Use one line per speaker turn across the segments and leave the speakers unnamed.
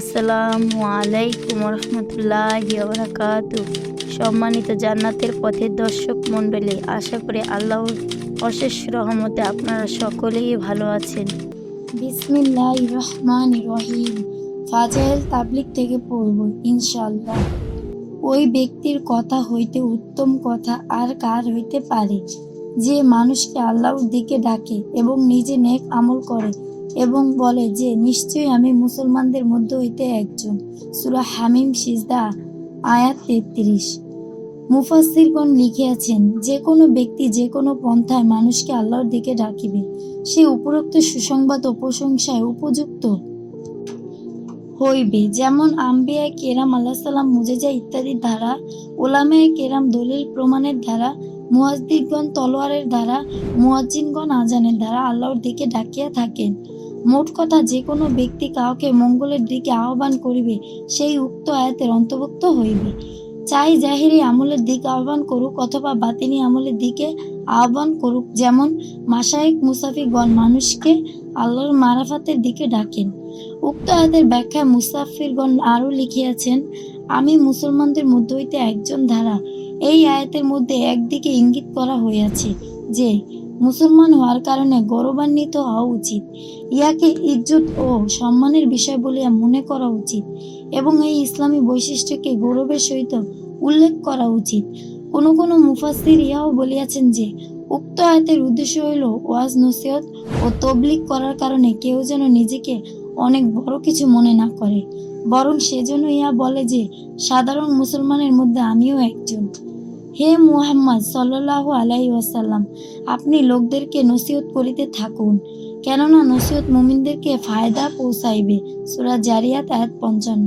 আসসালামু আলাইকুম রহমতুল্লাহ বারাকাত সম্মানিত জান্নাতের পথের দর্শক মণ্ডলী, আশা করি আল্লাহর অশেষ রহমতে আপনারা সকলেই ভালো আছেন।
বিসমিল্লাহ রহমান রহিম। ফাজাইল তাবলিক থেকে পড়ব ইনশাল্লাহ ওই ব্যক্তির কথা হইতে উত্তম কথা আর কার হইতে পারে? যে মানুষকে আল্লাহর দিকে ডাকে এবং নিজে নেক আমল করে এবং বলে যে, নিশ্চয়ই আমি মুসলমানদের মধ্যে হইতে একজন। সুরা হামিম সিজদা, আয়াত তেত্রিশ। মুফাসিরগণ লিখিয়াছেন, যে কোনো ব্যক্তি যে কোনো পন্থায় মানুষকে আল্লাহর দিকে ডাকিবে। সে উপরোক্ত সুসংবাদ ও প্রশংসায় উপযুক্ত হইবে। যেমন আম্বিয়া কেরাম আল্লাহ সাল্লাম মুজেজা ইত্যাদির দ্বারা ওলামায় কেরাম দলিল প্রমাণের দ্বারা মুয়াজ্জিদগণ তলোয়ারের দ্বারা, মুয়াজ্জিনগণ আজানের দ্বারা আল্লাহর দিকে ডাকিয়া থাকেন। মোট কথা যে কোনো ব্যক্তি কাউকে মঙ্গলের দিকে আহ্বান করিবে, সেই উক্ত আয়াতের অন্তর্ভুক্ত হইবে। চাই জাহিরি আমলের দিকে আহ্বান করুক অথবা বাতিনি আমলের দিকে আহ্বান করুক, যেমন মাসায়েক মুসাফিগণ মানুষকে আল্লাহর মারাফাতের দিকে ডাকেন। উক্ত আয়াতের ব্যাখ্যায় মুসাফিরগণ আরও লিখিয়াছেন, আমি মুসলমানদের মধ্য হইতে একজন ধারা। এই আয়াতের মধ্যে একদিকে ইঙ্গিত করা হইয়াছে যে মুসলমান হওয়ার কারণে গৌরবান্বিত হওয়া উচিত। ইহাকে ইজ্জত ও সম্মানের বিষয় বলিয়া মনে করা উচিত এবং এই ইসলামী বৈশিষ্ট্যকে গৌরবের সহিত উল্লেখ করা উচিত। কোনো কোনো মুফাসির ইহাও বলিয়াছেন যে, উক্ত আয়াতের উদ্দেশ্য হইল ওয়াজ, নসিহত ও তবলিক করার কারণে কেউ যেন নিজেকে অনেক বড় কিছু মনে না করে। বরং সেজন্য ইহা বলে যে, সাধারণ মুসলমানের মধ্যে আমিও একজন। হে মুহাম্মদ সাল্লাল্লাহু আলাইহি ওয়াসাল্লাম, আপনি লোকদেরকে নসিহত করিতে থাকুন, কেননা নসিহত মুমিনদেরকে ফায়দা পৌঁছাইবে। সুরা জারিয়াত আয়াত পঞ্চান্ন।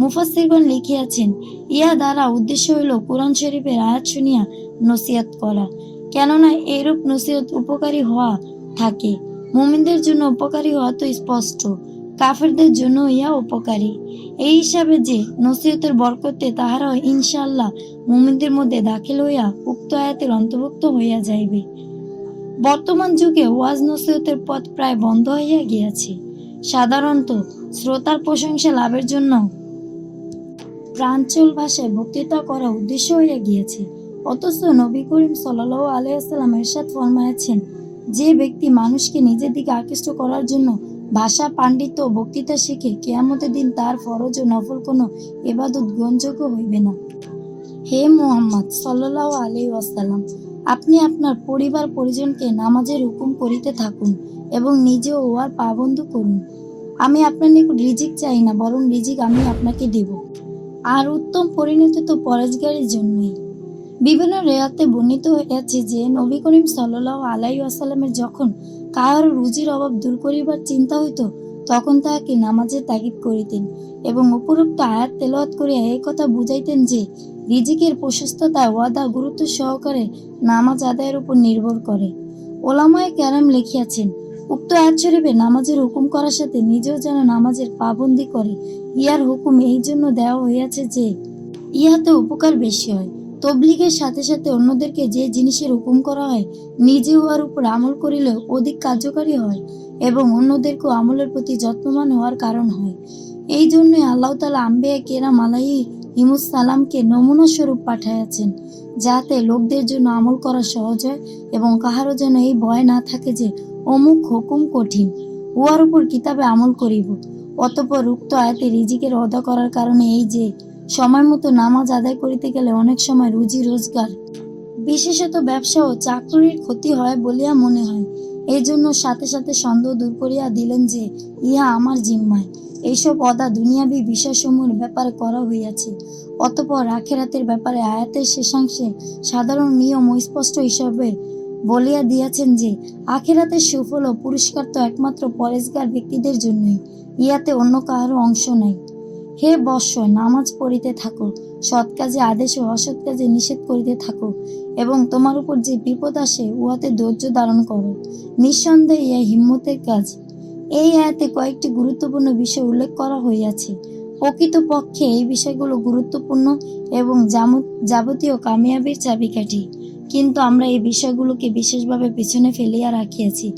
মুফাসসিরগণ লিখিয়াছেন, ইহা দ্বারা উদ্দেশ্য হইল কোরআন শরীফের আয়াত শুনিয়া নসিহত করা, কেননা এরূপ নসিহত উপকারী হওয়া থাকে। মুমিনদের জন্য উপকারী হওয়া তো স্পষ্ট। কাফেরদের জন্য ইহা উপকারী। এই হিসাবে যে নসিহতের বরকতে তাহারা ইনশাল্লাহ মুমিনদের মধ্যে দাখিল হইয়া উক্ত আয়াতের অন্তর্ভুক্ত হইয়া যাইবে। বর্তমান যুগে ওয়াজ নসিহতের পথ প্রায় বন্ধ হইয়া গিয়াছে। সাধারণত শ্রোতার প্রশংসা লাভের জন্য প্রাঞ্চল ভাষায় বক্তৃতা করা উদ্দেশ্য হইয়া গিয়েছে। অথচ নবী করিম সাল্লাহ আলাইসাল্লাম এরশাদ ফরমায়াছেন, যে ব্যক্তি মানুষকে নিজের দিকে আকৃষ্ট করার জন্য ভাষা পাণ্ডিত্য বক্তৃতা শিখে কেয়ামতের দিন তার ফরজ ও নফল কোনো এবাদত গ্রহণযোগ্য হইবে না। হে মোহাম্মদ সাল্লাহ আলি ওয়াসাল্লাম, আপনি আপনার পরিবার পরিজনকে নামাজের হুকুম করিতে থাকুন এবং নিজেও উহার পাবন্ধ করুন। আমি আপনার নিকট রিজিক চাই না, বরং রিজিক আমি আপনাকে দেব। আর উত্তম পরিণতি তো পরেজগারের জন্যই। বিভিন্ন রেয়াতে বর্ণিত হইয়াছে যে, নবী করিম সাল্লাহ আলাই আসাল্লামের যখন কাহার রুজির অভাব দূর করিবার চিন্তা হইত, তখন তাহাকে নামাজের তাগিদ করিতেন এবং উপরোক্ত আয়াত তেলাওয়াত করিয়া এই কথা বুঝাইতেন যে, রিজিকের প্রশস্ততা ওয়াদা গুরুত্ব সহকারে নামাজ আদায়ের উপর নির্ভর করে। ওলামায় ক্যারাম লিখিয়াছেন, উক্ত আয়াত শরীফে নামাজের হুকুম করার সাথে নিজেও যেন নামাজের পাবন্দি করে, ইহার হুকুম এই জন্য দেওয়া হইয়াছে যে, ইহাতে উপকার বেশি হয়। তবলিগের সাথে সাথে অন্যদেরকে যে জিনিসের হুকুম করা হয় নিজে উহার উপর আমল করিলে অধিক কার্যকারী হয় এবং অন্যদেরকেও আমলের প্রতি যত্নবান হওয়ার কারণ হয়। এই জন্যই আল্লাহ তালা আম্বেয়া কেরাম আলাহি হিমুস সালামকে নমুনা স্বরূপ পাঠাইয়াছেন, যাতে লোকদের জন্য আমল করা সহজ হয় এবং কাহারও যেন এই ভয় না থাকে যে অমুক হুকুম কঠিন। উহার উপর কিতাবে আমল করিব, অতপর উক্ত আয়াতে রিজিকের অদা করার কারণে এই যে সময় মতো নামাজ আদায় করিতে গেলে অনেক সময় রুজি রোজগার। বিশেষত ব্যবসা ও চাকরির ক্ষতি হয় বলিয়া মনে হয়। এই জন্য সাথে সাথে সন্দেহ দূর করিয়া দিলেন যে, ইহা আমার জিম্মায়। এইসব অদা দুনিয়াবী বিষয়সমূহের ব্যাপারে করা হইয়াছে। অতপর আখেরাতের ব্যাপারে আয়াতের শেষাংশে সাধারণ নিয়ম স্পষ্ট হিসাবে বলিয়া দিয়াছেন যে, আখেরাতের সুফল ও পুরস্কার তো একমাত্র পরেশগার ব্যক্তিদের জন্যই। ইহাতে অন্য কাহারও অংশ নাই। হে বর্ষ নামাজ পড়িতে থাকো, সৎ কাজে আদেশ ও অসৎ কাজে নিষেধ করিতে থাকো, এবং তোমার উপর যে বিপদ আসে, উহাতে ধৈর্য ধারণ করো। নিঃসন্দেহে ইহা হিম্মতের কাজ। এই আয়াতে কয়েকটি গুরুত্বপূর্ণ বিষয় উল্লেখ করা হইয়াছে। প্রকৃতপক্ষে এই বিষয়গুলো গুরুত্বপূর্ণ এবং যাবতীয় কামিয়াবির চাবিকাঠি। কিন্তু আমরা এই বিষয়গুলোকে বিশেষভাবে পিছনে ফেলিয়া রাখিয়াছি।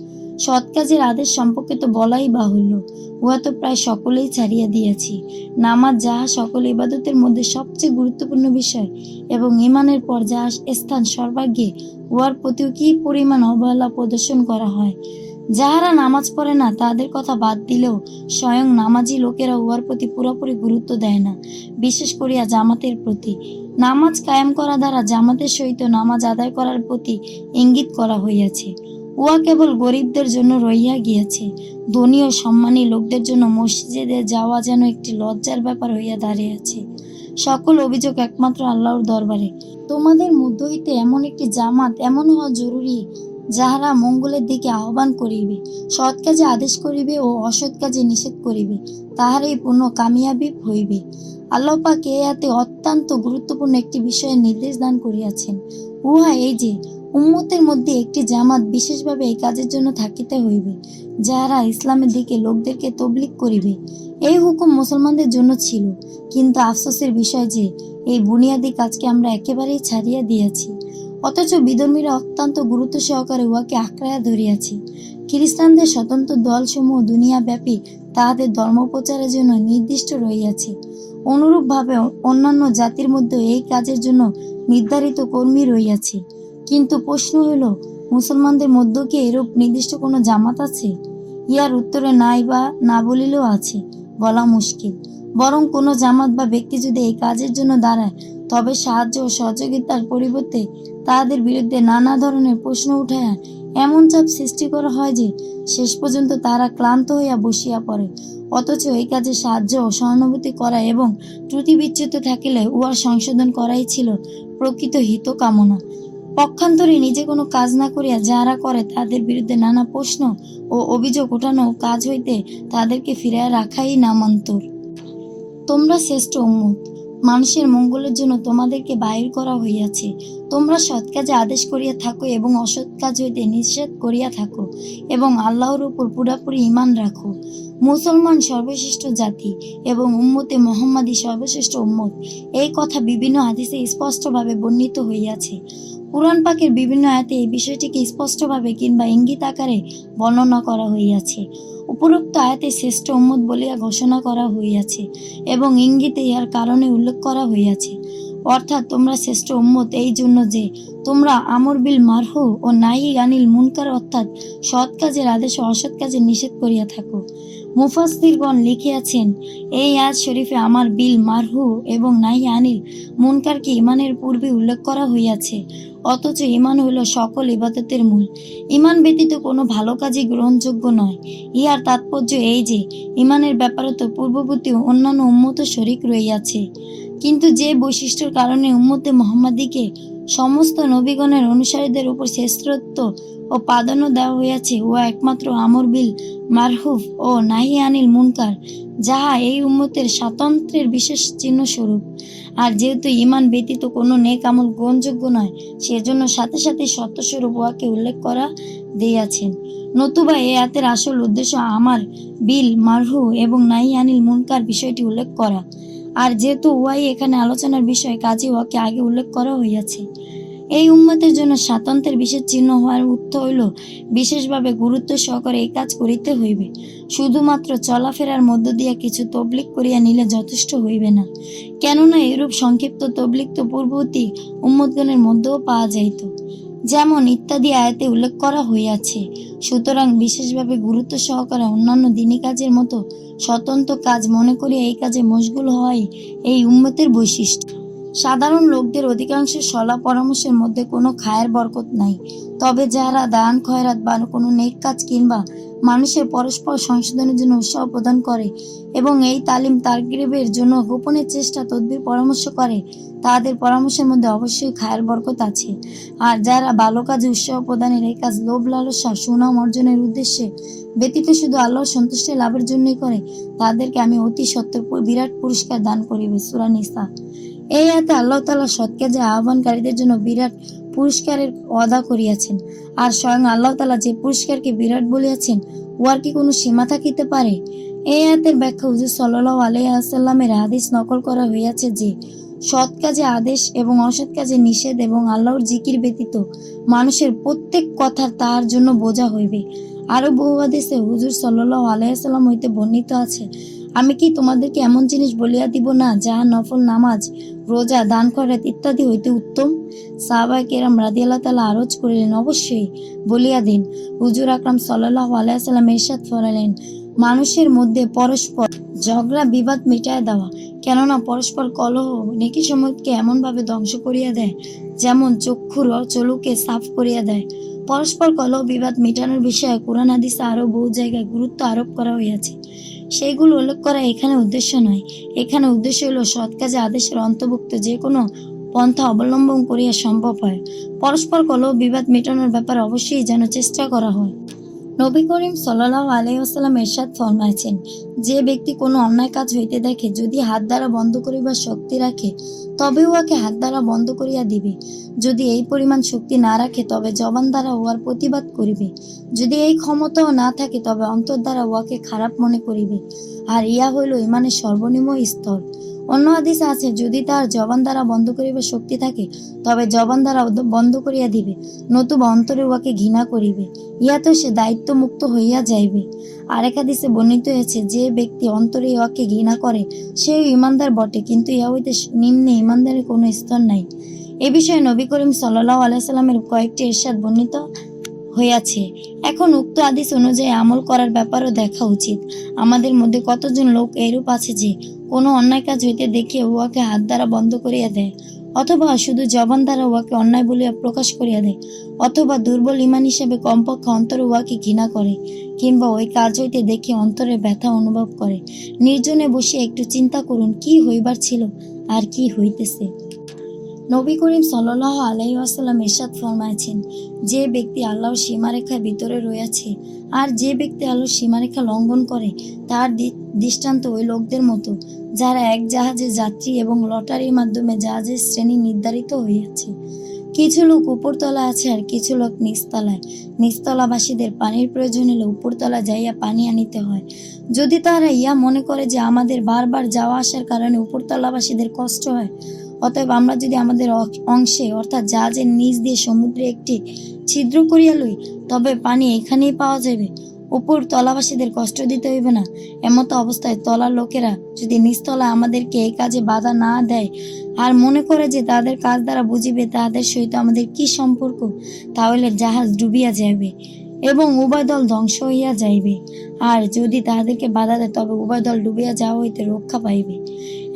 সৎ কাজের আদেশ সম্পর্কে তো বলাই বাহুল্য। উহা তো প্রায় সকলেই ছাড়িয়া দিয়েছি। নামাজ যাহা সকল ইবাদতের মধ্যে সবচেয়ে গুরুত্বপূর্ণ বিষয় এবং ইমানের পর যাহা স্থান সর্বাগ্যে, উহার প্রতিও কি পরিমাণ অবহেলা প্রদর্শন করা হয়? যাহারা নামাজ পড়ে না তাদের কথা বাদ দিলেও স্বয়ং নামাজি লোকেরা উহার প্রতি পুরোপুরি গুরুত্ব দেয় না, বিশেষ করিয়া জামাতের প্রতি। নামাজ কায়েম করা দ্বারা জামাতের সহিত নামাজ আদায় করার প্রতি ইঙ্গিত করা হইয়াছে। উহা কেবল গরিবদের জন্য রইয়া গিয়াছে। ধনী ও সম্মানী লোকদের জন্য মসজিদে যাওয়া যেন একটি লজ্জার ব্যাপার হইয়া দাঁড়িয়েছে সকল অভিযোগ একমাত্র আল্লাহর দরবারে। তোমাদের মধ্য হইতে এমন একটি জামাত এমন হওয়া জরুরি, যাহারা মঙ্গলের দিকে আহ্বান করিবে, সৎ কাজে আদেশ করিবে ও অসৎ কাজে নিষেধ করিবে, তাহারই পূর্ণ কামিয়াবি হইবে। আল্লাহ পাক অত্যন্ত গুরুত্বপূর্ণ একটি বিষয়ের নির্দেশ দান করিয়াছেন। উহা এই যে উম্মতের মধ্যে একটি জামাত বিশেষভাবে এই কাজের জন্য থাকিতে হইবে যাহারা ইসলামের দিকে লোকদেরকে তবলিক করিবে। এই হুকুম মুসলমানদের জন্য ছিল, কিন্তু আফসোসের বিষয় যে, এই বুনিয়াদী কাজকে আমরা একেবারেই ছাড়িয়া দিয়েছি। অথচ বিধর্মীরা অত্যন্ত গুরুত্ব সহকারে উহাকে আঁকড়াইয়া ধরিয়াছে। খ্রিস্টানদের স্বতন্ত্র দলসমূহ দুনিয়াব্যাপী তাহাদের ধর্ম প্রচারের জন্য নির্দিষ্ট রহিয়াছে। অনুরূপভাবে অন্যান্য জাতির মধ্যে এই কাজের জন্য নির্ধারিত কর্মী রইয়াছে কিন্তু প্রশ্ন হইল, মুসলমানদের মধ্যে কি এরূপ নির্দিষ্ট কোনো জামাত আছে? ইহার উত্তরে নাই বা না বলিলেও আছে, বলা মুশকিল। বরং কোনো জামাত বা ব্যক্তি যদি এই কাজের জন্য দাঁড়ায়, তবে সাহায্য ও সহযোগিতার পরিবর্তে তাদের বিরুদ্ধে নানা ধরনের প্রশ্ন উঠায় এমন চাপ সৃষ্টি করা হয় যে, শেষ পর্যন্ত তারা ক্লান্ত হইয়া বসিয়া পড়ে। অথচ এই কাজে সাহায্য ও সহানুভূতি করা এবং ত্রুটি বিচ্যুত থাকিলে উহার সংশোধন করাই ছিল প্রকৃত হিত কামনা পক্ষান্তরে নিজে কোনো কাজ না করিয়া যারা করে তাদের বিরুদ্ধে নানা প্রশ্ন ও অভিযোগ ওঠানো কাজ হইতে তাদেরকে ফিরাইয়া রাখাই নামান্তর। তোমরা শ্রেষ্ঠ উম্মত। মানুষের মঙ্গলের জন্য তোমাদেরকে বাহির করা হইয়াছে। তোমরা সৎ কাজে আদেশ করিয়া থাকো এবং অসৎ কাজ হইতে নিষেধ করিয়া থাকো এবং আল্লাহর উপর পুরাপুরি ইমান রাখো। মুসলমান সর্বশ্রেষ্ঠ জাতি এবং উম্মতে মোহাম্মদী সর্বশ্রেষ্ঠ উম্মত। এই কথা বিভিন্ন হাদিসে স্পষ্টভাবে বর্ণিত হইয়াছে। কুরআন পাকের বিভিন্ন আয়াতে এই বিষয়টিকে স্পষ্টভাবে কিংবা ইঙ্গিত আকারে বর্ণনা করা হইয়াছে। উপরোক্ত আয়াতে শ্রেষ্ঠ উম্মত বলিয়া ঘোষণা করা হইয়াছে এবং ইঙ্গিতে ইহার কারণে উল্লেখ করা হইয়াছে। অর্থাৎ তোমরা শ্রেষ্ঠ উম্মত এই জন্য যে তোমরা আমর বিল মারহু ও নাহি আনিল মুনকার অর্থাৎ সৎ কাজের আদেশ অসৎ কাজের নিষেধ করিয়া থাকো। মুফাসদিরগণ লিখিয়াছেন, এই আয়াত শরীফে আমার বিল মারহু এবং নাই আনিল। মুনকারকে ইমানের পূর্বে উল্লেখ করা হইয়াছে, অথচ ইমান হইল সকল ইবাদতের মূল। ইমান ব্যতীত কোনো ভালো কাজই গ্রহণযোগ্য নয়। ইহার তাৎপর্য এই যে ইমানের ব্যাপারে তো পূর্ববর্তী অন্যান্য উন্মত শরিক রইয়াছে কিন্তু যে বৈশিষ্ট্যের কারণে উম্মতে মোহাম্মদীকে সমস্ত নবীগণের অনুসারীদের উপর শ্রেষ্ঠত্ব ও প্রাধান্য দেওয়া হইয়াছে উহা একমাত্র আমর বিল মারহুফ ও নাহি আনিল মুনকার, যাহা এই উম্মতের স্বাতন্ত্র্যের বিশেষ চিহ্ন স্বরূপ আর যেহেতু ইমান ব্যতীত কোনো নেক আমল গ্রহণযোগ্য নয়, সেজন্য সাথে সাথে সত্যস্বরূপ উহাকে উল্লেখ করা দিয়াছেন। নতুবা এ আয়াতের আসল উদ্দেশ্য আমার, বিল মারহু এবং নাহি আনিল মুনকার বিষয়টি উল্লেখ করা। আর যেহেতু উহাই এখানে আলোচনার বিষয় কাজে উহাকে আগে উল্লেখ করা হইয়াছে। এই উম্মতের জন্য স্বাতন্ত্র্যের বিশেষ চিহ্ন হওয়ার উত্তর হইল, বিশেষভাবে গুরুত্ব সহকারে এই কাজ করিতে হইবে। শুধুমাত্র চলাফেরার মধ্য দিয়া কিছু তবলিক করিয়া নিলে যথেষ্ট হইবে না। কেননা এরূপ সংক্ষিপ্ত তবলিক তো পূর্ববর্তী উম্মতগণের মধ্যেও পাওয়া যাইত। যেমন ইত্যাদি আয়াতে উল্লেখ করা হইয়াছে, সুতরাং বিশেষভাবে গুরুত্ব সহকারে অন্যান্য দিনী কাজের মতো স্বতন্ত্র কাজ মনে করিয়া এই কাজে মশগুল হওয়াই এই উম্মতের বৈশিষ্ট্য। সাধারণ লোকদের অধিকাংশ সলা পরামর্শের মধ্যে কোনো খায়ের বরকত নাই। তবে যারা দান, খয়রাত বা কোনো নেক কাজ কিংবা মানুষের পরস্পর সংশোধনের জন্য উৎসাহ প্রদান করে এবং এই তালিম তারগিরেবের জন্য গোপনের চেষ্টা, তদবির, পরামর্শ করে, তাদের পরামর্শের মধ্যে অবশ্যই খায়ের বরকত আছে। আর যারা ভালো কাজে উৎসাহ প্রদানের এই কাজ লোভ, লালসা, সুনাম অর্জনের উদ্দেশ্যে ব্যতীত শুধু আল্লাহর সন্তুষ্টি লাভের জন্যই করে, তাদেরকে আমি অতি সত্য বিরাট পুরস্কার দান করিবে। সুরা নিসা এই আয়াতে আল্লাহ তালা সৎ কাজে আহ্বানকারীদের জন্য বিরাট পুরস্কারের অদা করিয়াছেন। আর স্বয়ং আল্লাহ তাআলা যে পুরস্কারকে বিরাট বলিয়াছেন, উহার কি কোনো সীমা থাকিতে পারে? এই আয়াতের ব্যাখ্যা হুজুর সাল্লাল্লাহু আলাইহি আসাল্লামের হাদিস নকল করা হইয়াছে যে, সৎ কাজে আদেশ এবং অসৎ কাজে নিষেধ এবং আল্লাহর জিকির ব্যতীত মানুষের প্রত্যেক কথা তার জন্য বোঝা হইবে। আরও বহু হাদিসে হুজুর সাল্লাহ আলাইসাল্লাম হইতে বর্ণিত আছে। আমি কি তোমাদেরকে এমন জিনিস বলিয়া দিব না যাহা নফল নামাজ, রোজা, দান খয়রাত ইত্যাদি হইতে উত্তম? সাহাবাই কেরাম রাদি আল্লাহ তালা আরজ করিলেন, অবশ্যই বলিয়া দিন। হুজুর আকরাম সাল্লাহ আলাইসাল্লাম এরশাদ ফরালেন, মানুষের মধ্যে পরস্পর ঝগড়া, বিবাদ মিটায় দেওয়া, কেননা পরস্পর কলহ নেকি সময়কে এমনভাবে ধ্বংস করিয়া দেয়, যেমন চক্ষুর চলুকে সাফ করিয়া দেয়। পরস্পর কলহ, বিবাদ মেটানোর বিষয়ে কোরআন, হাদিসে আরও বহু জায়গায় গুরুত্ব আরোপ করা হইয়াছে। সেইগুলো উল্লেখ করা এখানে উদ্দেশ্য নয়। এখানে উদ্দেশ্য হলো সৎ কাজে আদেশের অন্তর্ভুক্ত যে কোনো পন্থা অবলম্বন করিয়া সম্ভব হয়। পরস্পর কলহ, বিবাদ মেটানোর ব্যাপারে অবশ্যই যেন চেষ্টা করা হয়। নবী করিম সাল্লাহ আলাইসাল্লাম এরশাদ ফরমাইছেন যে ব্যক্তি কোনো অন্যায় কাজ হইতে দেখে, যদি হাত দ্বারা বন্ধ করিবার শক্তি রাখে তবে উহাকে হাত দ্বারা বন্ধ করিয়া দিবে। যদি এই পরিমাণ শক্তি না রাখে, তবে জবান দ্বারা উহার প্রতিবাদ করিবে। যদি এই ক্ষমতাও না থাকে, তবে অন্তর দ্বারা উহাকে খারাপ মনে করিবে। আর ইয়া হইল ইমানের সর্বনিম্ন স্তর। অন্য আদেশ আছে, যদি তার জবান দ্বারা বন্ধ করিবার শক্তি থাকে, তবে জবান দ্বারা বন্ধ করিয়া দিবে, নতুবা অন্তরে উহাকে ঘৃণা করিবে। ইয়া তো সে দায়িত্ব মুক্ত হইয়া যাইবে। আরেক হাদিসে বর্ণিত হয়েছে, যে ব্যক্তি অন্তরে ইহাকে ঘৃণা করে, সেও ইমানদার বটে, কিন্তু ইহা হইতে নিম্নে ইমানদারের কোনো স্তর নাই। এ বিষয়ে নবী করিম সাল্লাহ আলাইসাল্লামের কয়েকটি ইরশাদ বর্ণিত হইয়াছে। এখন উক্ত আদেশ অনুযায়ী আমল করার ব্যাপারও দেখা উচিত। আমাদের মধ্যে কতজন লোক এরূপ আছে যে, কোনো অন্যায় কাজ হইতে দেখে উহাকে হাত দ্বারা বন্ধ করিয়া দেয়? অথবা শুধু জবান দ্বারা উহাকে অন্যায় বলিয়া প্রকাশ করিয়া দেয়, অথবা দুর্বল ইমান হিসেবে কমপক্ষে অন্তর উহাকে ঘৃণা করে, কিংবা ওই কাজ হইতে দেখে অন্তরে ব্যথা অনুভব করে। নির্জনে বসে একটু চিন্তা করুন, কি হইবার ছিল আর কি হইতেছে। নবী করিম সাল্লাহ আলাই আসাল্লাম এরশাদ ফরমাইছেন যে ব্যক্তি আল্লাহর সীমারেখার ভিতরে রয়েছে আর যে ব্যক্তি আল্লাহর সীমারেখা লঙ্ঘন করে, তার দৃষ্টান্ত ওই লোকদের মতো, যারা এক জাহাজে যাত্রী এবং লটারির মাধ্যমে জাহাজের শ্রেণি নির্ধারিত হইয়াছে। কিছু লোক উপরতলা আছে আর কিছু লোক নিচতলায়। নিচতলাবাসীদের পানির প্রয়োজন হলে উপরতলা যাইয়া পানি আনিতে হয়। যদি তারা ইয়া মনে করে যে আমাদের বারবার যাওয়া আসার কারণে উপরতলাবাসীদের কষ্ট হয় অতএব আমরা যদি আমাদের অংশে, অর্থাৎ জাহাজের নিচ দিয়ে সমুদ্রে একটি ছিদ্র করিয়া লই, তবে পানি এখানেই পাওয়া যাবে উপর তলাবাসীদের কষ্ট দিতে হইবে না। এমতো অবস্থায় তলার লোকেরা যদি নিচতলা আমাদেরকে এই কাজে বাধা না দেয় আর মনে করে যে তাদের কাজ দ্বারা বুঝিবে তাদের সহিত আমাদের কি সম্পর্ক, তাহলে জাহাজ ডুবিয়া যাইবে এবং উভয় দল ধ্বংস হইয়া যাইবে। আর যদি তাহাদেরকে বাধা দেয়, তবে উভয় দল ডুবিয়া যাওয়া হইতে রক্ষা পাইবে।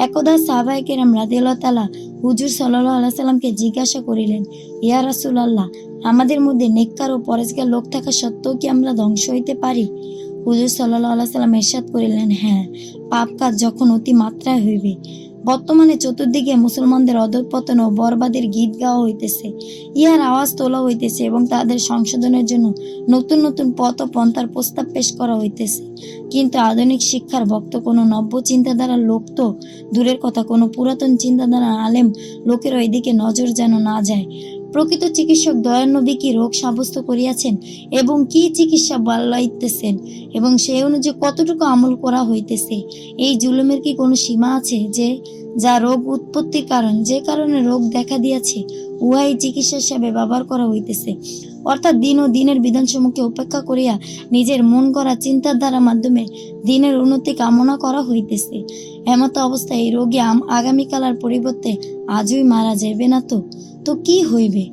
একদা সাহাবাই কেরাম রাদিয়াল্লাহু তাআলা হুজুর সাল্লাহ আল্লাহ সাল্লামকে জিজ্ঞাসা করিলেন, ইয়া রাসূলুল্লাহ, আমাদের মধ্যে নেককার ও পরেজগার লোক থাকা সত্ত্বেও কি আমরা ধ্বংস হইতে পারি? হুজুর সাল্লাহ আল্লাহ সাল্লাম এরশাদ করিলেন হ্যাঁ পাপ কাজ যখন অতি মাত্রায় হইবে বর্তমানে চতুর্দিকে মুসলমানদের অধঃপতন ও বরবাদের গীত গাওয়া হইতেছে। ইহার আওয়াজ তোলা হইতেছে এবং তাদের সংশোধনের জন্য নতুন নতুন পথ ও পন্থার প্রস্তাব পেশ করা হইতেছে। কিন্তু আধুনিক শিক্ষার ভক্ত কোনো নব্য চিন্তাধারার লোক তো দূরের কথা, কোনো পুরাতন চিন্তাধারার আলেম লোকের ওইদিকে নজর যেন না যায়। প্রকৃত চিকিৎসক দয়ার নবী কি রোগ সাব্যস্ত করিয়াছেন এবং কি চিকিৎসা বাড়াইতেছেন এবং সেই অনুযায়ী কতটুকু আমল করা হইতেছে? এই জুলুমের কি কোনো সীমা আছে যে যা রোগ উৎপত্তির কারণ। যে কারণে রোগ দেখা দিয়াছে, উহাই চিকিৎসা হিসাবে ব্যবহার করা হইতেছে। অর্থাৎ দিন ও দিনের বিধানসমূহকে উপেক্ষা করিয়া নিজের মন করা চিন্তার দ্বারা মাধ্যমে দিনের উন্নতি কামনা করা হইতেছে। এমত অবস্থায় এই রোগী আম- আগামীকাল আর পরিবর্তে আজই মারা যাইবে না তো? তো কি হইবে?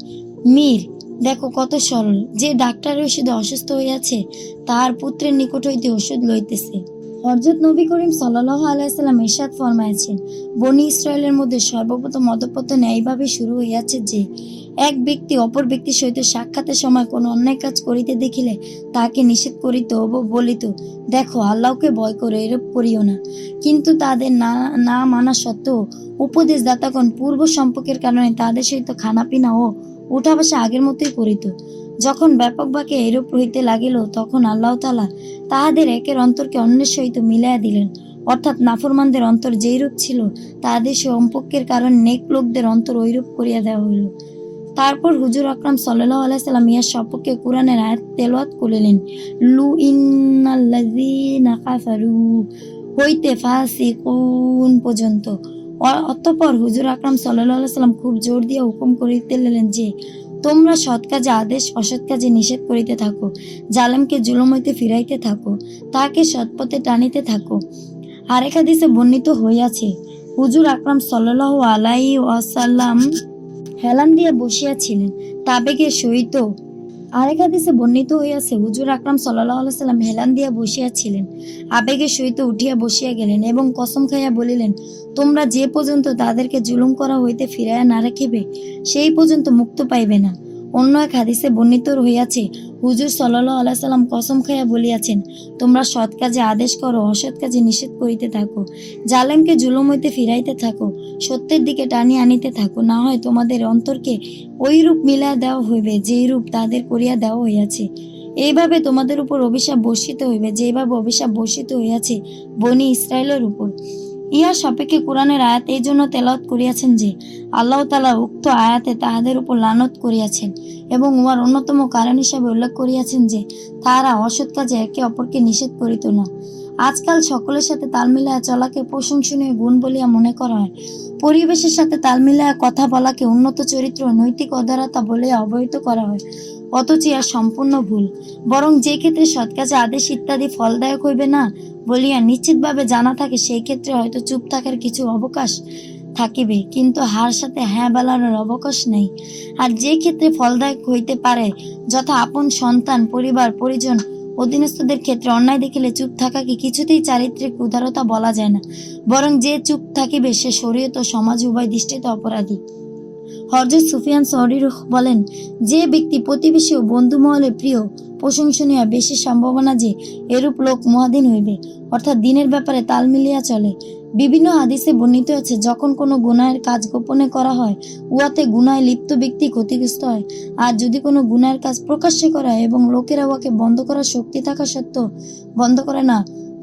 মীর, দেখো কত সরল। যে ডাক্তারের ওষুধে অসুস্থ হইয়াছে, তাহার পুত্রের নিকট হইতে ওষুধ লইতেছে। হরজত নবী করিম সাল্লাহ আলাইসাল্লাম এরশাদ ফরমাইছেন বনি ইসরায়েলের মধ্যে সর্বপ্রথম অধপতন এইভাবে শুরু হইয়াছে যে, এক ব্যক্তি অপর ব্যক্তির সহিত সাক্ষাতের সময় কোনো অন্যায় কাজ করিতে দেখিলে তাকে নিষেধ করিত ও বলিত, দেখো, আল্লাহকে ভয় করে, এরূপ করিও না। কিন্তু তাদের না না মানা সত্ত্বেও উপদেশদাতাগণ পূর্ব সম্পর্কের কারণে তাদের সহিত খানাপিনা ও উঠা বসা আগের মতোই করিত। যখন ব্যাপকভাবে এরূপ হইতে লাগিল, তখন আল্লাহ তালা তাহাদের একের অন্তরকে অন্যের সহিত মিলাইয়া দিলেন। অর্থাৎ নাফরমানদের অন্তর যেইরূপ ছিল, তাহাদের সম্পর্কের কারণ নেক লোকদের অন্তর ওইরূপ করিয়া দেওয়া হইল। তারপর হুজুর আকরাম সাল্লাহ আলাইসাল্লাম ইহার সপক্ষে কোরআনের আয়াত তেলাওয়াত করিলেন। লু কাফারু, হইতে ফাসিকুন পর্যন্ত। অ- অতঃপর হুজুর আকরাম সাল্লাহ সাল্লাম খুব জোর দিয়ে হুকুম করিতে যে তোমরা সৎ কাজে আদেশ, অসৎ কাজে নিষেধ করিতে থাকো। জালেমকে জুলুম হইতে ফিরাইতে থাকো। তাকে সৎপথে টানিতে থাকো। আর আরেক হাদিসে বর্ণিত হইয়াছে, হুজুর আকরাম সাল্লাহ আলাই ওয়াসাল্লাম হেলান দিয়া বসিয়াছিলেন। তাবেগের সহিত আরেক হাদিসে বর্ণিত হইয়াছে, হুজুর আকরাম সাল্লাহ সাল্লাম হেলান দিয়া বসিয়াছিলেন আবেগের সহিত উঠিয়া বসিয়া গেলেন এবং কসম খাইয়া বলিলেন, তোমরা যে পর্যন্ত তাদেরকে জুলুম করা হইতে ফিরাইয়া না রাখিবে, সেই পর্যন্ত মুক্ত পাইবে না। অন্য এক হাদিসে বর্ণিত হইয়াছে হুজুর সাল্লাহ আল্লাহ সাল্লাম কসম খাইয়া বলিয়াছেন, তোমরা সৎ কাজে আদেশ করো, অসৎ কাজে নিষেধ করিতে থাকো। জালেমকে জুলুম হইতে ফিরাইতে থাকো, সত্যের দিকে টানিয়া আনিতে থাকো। না হয় তোমাদের অন্তরকে ওই রূপ মিলাইয়া দেওয়া হইবে যেই রূপ তাদের করিয়া দেওয়া হইয়াছে। এইভাবে তোমাদের উপর অভিশাপ বর্ষিত হইবে যেভাবে অভিশাপ বর্ষিত হইয়াছে বনি ইসরায়েলের উপর। ইহা সাপেক্ষে কোরআনের আয়াত এই জন্য তেলাওয়াত করিয়াছেন যে, আল্লাহ তালা উক্ত আয়াতে তাহাদের উপর লানত করিয়াছেন এবং উহার অন্যতম কারণ হিসাবে উল্লেখ করিয়াছেন যে, তাহারা অসৎ কাজে একে অপরকে নিষেধ করিত না। আজকাল সকলের সাথে তাল মিলায়া চলাকে প্রশংসনীয় গুণ বলিয়া মনে করা হয়। পরিবেশের সাথে তাল মিলায়া কথা বলাকে উন্নত চরিত্র নৈতিক অধারতা বলিয়া অবহিত করা হয়। অথচ ইহা সম্পূর্ণ ভুল। বরং যে ক্ষেত্রে সৎ কাজে আদেশ ইত্যাদি ফলদায়ক হইবে না বলিয়া নিশ্চিতভাবে জানা থাকে, সেই ক্ষেত্রে হয়তো চুপ থাকার কিছু অবকাশ থাকিবে। কিন্তু হার সাথে হ্যাঁ বেলানোর অবকাশ নেই। আর যে ক্ষেত্রে ফলদায়ক হইতে পারে, যথা আপন সন্তান, পরিবার, পরিজন, অধীনস্থদের ক্ষেত্রে অন্যায় দেখিলে চুপ থাকাকে কিছুতেই চারিত্রিক উদারতা বলা যায় না। বরং যে চুপ থাকিবে, সে শরীয়ত ও সমাজ উভয় দৃষ্টিতে অপরাধী। হরজত সুফিয়ান সরির বলেন, যে ব্যক্তি প্রতিবেশী ও বন্ধু মহলে প্রিয়, প্রশংসনীয় বেশি সম্ভাবনা যে এরূপ লোক মহাদিন হইবে, অর্থাৎ দিনের ব্যাপারে তাল মিলিয়া চলে। বিভিন্ন হাদিসে বর্ণিত আছে, যখন কোনো গুনাহের কাজ গোপনে করা হয়, উহাতে গুনায় লিপ্ত ব্যক্তি ক্ষতিগ্রস্ত হয়। আর যদি কোনো গুনাহের কাজ প্রকাশ্যে করা হয় এবং লোকেরা উহাকে বন্ধ করার শক্তি থাকা সত্ত্বেও বন্ধ করে না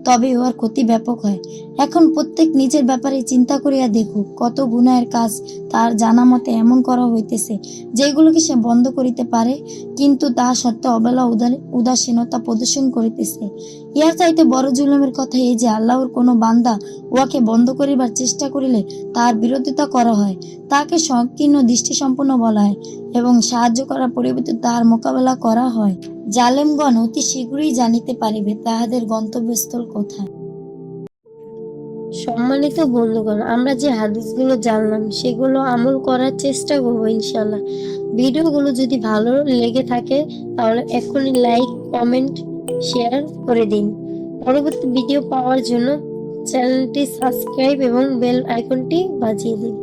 তবে উহার ক্ষতি ব্যাপক হয়। এখন প্রত্যেক নিজের ব্যাপারে চিন্তা করিয়া দেখুক কত গুনাহের কাজ তার জানা মতে এমন করা হইতেছে, যেগুলোকে সে বন্ধ করিতে পারে, কিন্তু তা সত্ত্বে অবেলা উদাসীনতা প্রদর্শন করিতেছে। ইহার চাইতে বড় জুলুমের কথা এই যে আল্লাহর কোনো বান্দা উহাকে বন্ধ করিবার চেষ্টা করিলে তার বিরোধিতা করা হয়, তাকে সংকীর্ণ দৃষ্টিসম্পন্ন বলা হয় এবং সাহায্য করার পরিবর্তে তার মোকাবেলা করা হয়। জালেমগণ অতি শীঘ্রই জানিতে পারিবে তাহাদের গন্তব্যস্থল কোথায়।
সম্মানিত বন্ধুগণ, আমরা যে হাদিসগুলো জানলাম, সেগুলো আমল করার চেষ্টা করব ইনশাল্লাহ ভিডিওগুলো যদি ভালো লেগে থাকে, তাহলে এখনই লাইক, কমেন্ট, শেয়ার করে দিন। পরবর্তী ভিডিও পাওয়ার জন্য চ্যানেলটি সাবস্ক্রাইব এবং বেল আইকনটি বাজিয়ে দিন।